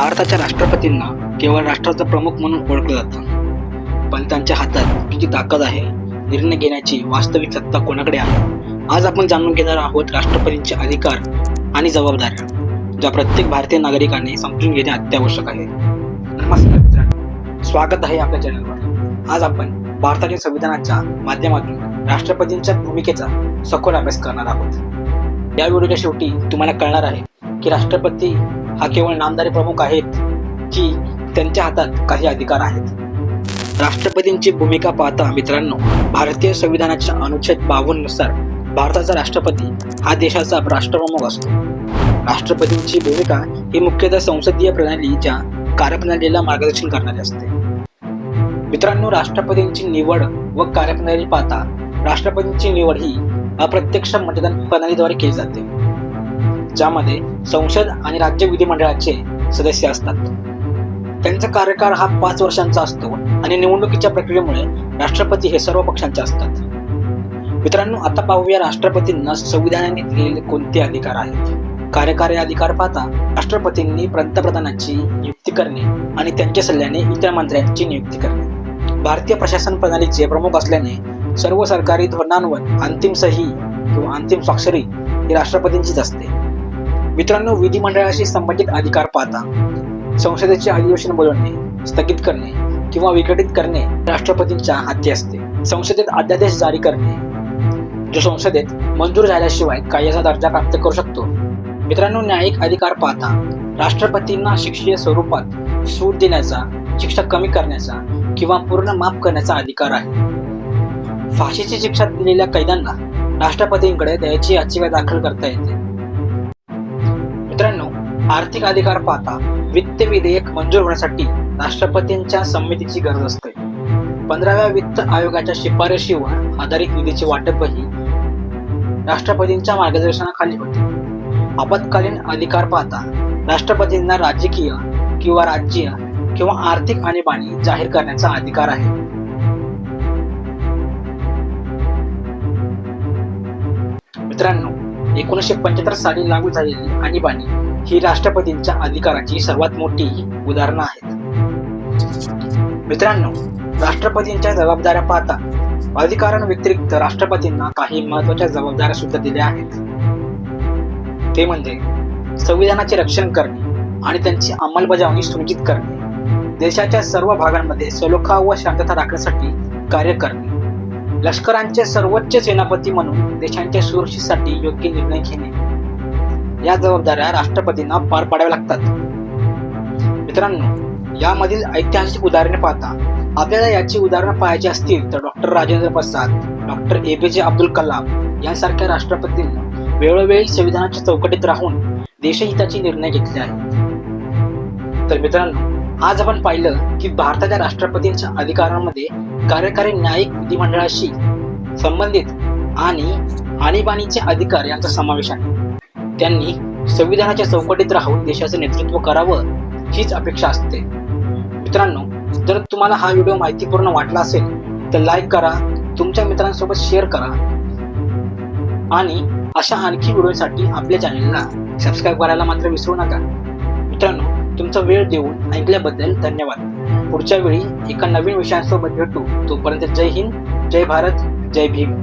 भारताच्या राष्ट्रपतींना केवळ राष्ट्राचा प्रमुख म्हणून ओळखलं जातं. पण त्यांच्या हातात किती ताकद आहे निर्णय घेण्याची वास्तविक सत्ता कोणाकडे आहे आज आपण जाणून घेणार आहोत राष्ट्रपतींचे अधिकार आणि जबाबदाऱ्या ज्या प्रत्येक भारतीय नागरिकाने समजून घेणे अत्यावश्यक आहे. नमस्कार मित्रांनो स्वागत आहे आपल्या चॅनलवर. आज आपण भारताच्या संविधानाच्या माध्यमातून राष्ट्रपतींच्या भूमिकेचा सखोल अभ्यास करणार आहोत. या व्हिडिओच्या शेवटी तुम्हाला कळणार आहे की राष्ट्रपती हा केवळ नामदारी प्रमुख आहेत की त्यांच्या हातात काही अधिकार आहेत. राष्ट्रपतींची भूमिका पाहता मित्रांनो भारतीय संविधानाच्या अनुच्छेद बावननुसार भारताचा राष्ट्रपती हा देशाचा राष्ट्रप्रमुख असतो. राष्ट्रपतींची भूमिका ही मुख्यतः संसदीय प्रणालीच्या कार्यप्रणालीला मार्गदर्शन करणारी असते. मित्रांनो राष्ट्रपतींची निवड व कार्यप्रणाली पाहता राष्ट्रपतींची निवड ही अप्रत्यक्ष मतदान प्रणालीद्वारे केली जाते. ज्यामध्ये संसद आणि राज्य विधिमंडळाचे सदस्य असतात. त्यांचा कार्यकाळ हा पाच वर्षांचा असतो आणि निवडणुकीच्या प्रक्रियेमुळे राष्ट्रपती हे सर्व पक्षांचे असतात. मित्रांनो आता पाहूया राष्ट्रपतींना संविधानाने दिलेले कोणते अधिकार आहेत? कार्यकारी अधिकार पाहता राष्ट्रपतींनी पंतप्रधानांची नियुक्ती करणे आणि त्यांच्या सल्ल्याने इतर मंत्र्यांची नियुक्ती करणे. भारतीय प्रशासन प्रणालीचे प्रमुख असल्याने सर्व सरकारी धोरणांवर अंतिम सही किंवा अंतिम स्वाक्षरी ही राष्ट्रपतींचीच असते. मित्रांनो विधिमंडळाशी संबंधित अधिकार पाहता संसदेचे अधिवेशन बोलवणे स्थगित करणे किंवा विघटित करणे राष्ट्रपतींच्या हाती असते. संसदेत अध्यादेश जारी करणे. जो संसदेत मंजूर झाल्याशिवाय कायद्याचा दर्जा प्राप्त करू शकतो. मित्रांनो न्यायिक अधिकार पाहता राष्ट्रपतींना शिक्षीय स्वरूपात सूट देण्याचा शिक्षा कमी करण्याचा किंवा पूर्ण माफ करण्याचा अधिकार आहे. फाशीची शिक्षा दिलेल्या कैद्यांना राष्ट्रपतींकडे दयाची याचिका दाखल करता येते. आर्थिक अधिकार पाहता वित्त विधेयक मंजूर होण्यासाठी राष्ट्रपतींच्या संमतीची गरज असते. पंधराव्या वित्त आयोगाच्या शिफारशीवर आधारित निधीचे वाटपही राष्ट्रपतींच्या मार्गदर्शनाखाली होते. आपत्कालीन अधिकार पाहता राष्ट्रपतींना राजकीय किंवा राज्य किंवा आर्थिक आणीबाणी जाहीर करण्याचा अधिकार आहे. मित्रांनो एकोणीसशे पंच्याहत्तर साली लागू झालेली आणीबाणी ही राष्ट्रपतींच्या अधिकाराची सर्वात मोठी उदाहरणं आहेत. मित्रांनो राष्ट्रपतींच्या जबाबदाऱ्या पाहता अधिकारांव्यतिरिक्त राष्ट्रपतींना काही महत्त्वाच्या जबाबदाऱ्या सुद्धा दिल्या आहेत. ते म्हणजे संविधानाचे रक्षण करणे आणि त्यांची अंमलबजावणी सुनिश्चित करणे देशाच्या सर्व भागांमध्ये सलोखा व शांतता राखण्यासाठी कार्य करणे लष्करांचे सर्वोच्च सेनापती म्हणून देशांच्या सुरक्षेसाठी योग्य निर्णय घेणे या जबाबदाऱ्या राष्ट्रपतींना पार पाडाव्या लागतात. मित्रांनो यामधील ऐतिहासिक उदाहरणे पाहता आपल्याला याची उदाहरणं पाहायची असतील तर doctor Rajendra Prasad doctor A P J Abdul Kalam यांसारख्या राष्ट्रपतींना वेळोवेळी संविधानाच्या चौकटीत राहून देशहिताचे निर्णय घेतले आहेत. तर मित्रांनो आज आपण पाहिलं की भारताच्या राष्ट्रपतींच्या अधिकारांमध्ये कार्यकारी न्यायिक विधिमंडळाशी संबंधित आणि आणीबाणीचे अधिकार यांचा समावेश आहे. त्यांनी संविधानाच्या चौकटीत राहून देशाचं नेतृत्व करावं हीच अपेक्षा असते. मित्रांनो जर तुम्हाला हा व्हिडिओ माहितीपूर्ण वाटला असेल तर लाईक करा तुमच्या मित्रांसोबत शेअर करा आणि अशा आणखी व्हिडिओसाठी आपल्या चॅनलला सबस्क्राईब करायला मात्र विसरू नका. मित्रांनो तुमचा वेळ देऊन ऐकल्याबद्दल धन्यवाद. पुढच्या वेळी एका नवीन विषयांसोबत भेटू. तोपर्यंत जय हिंद जय भारत जय भीम.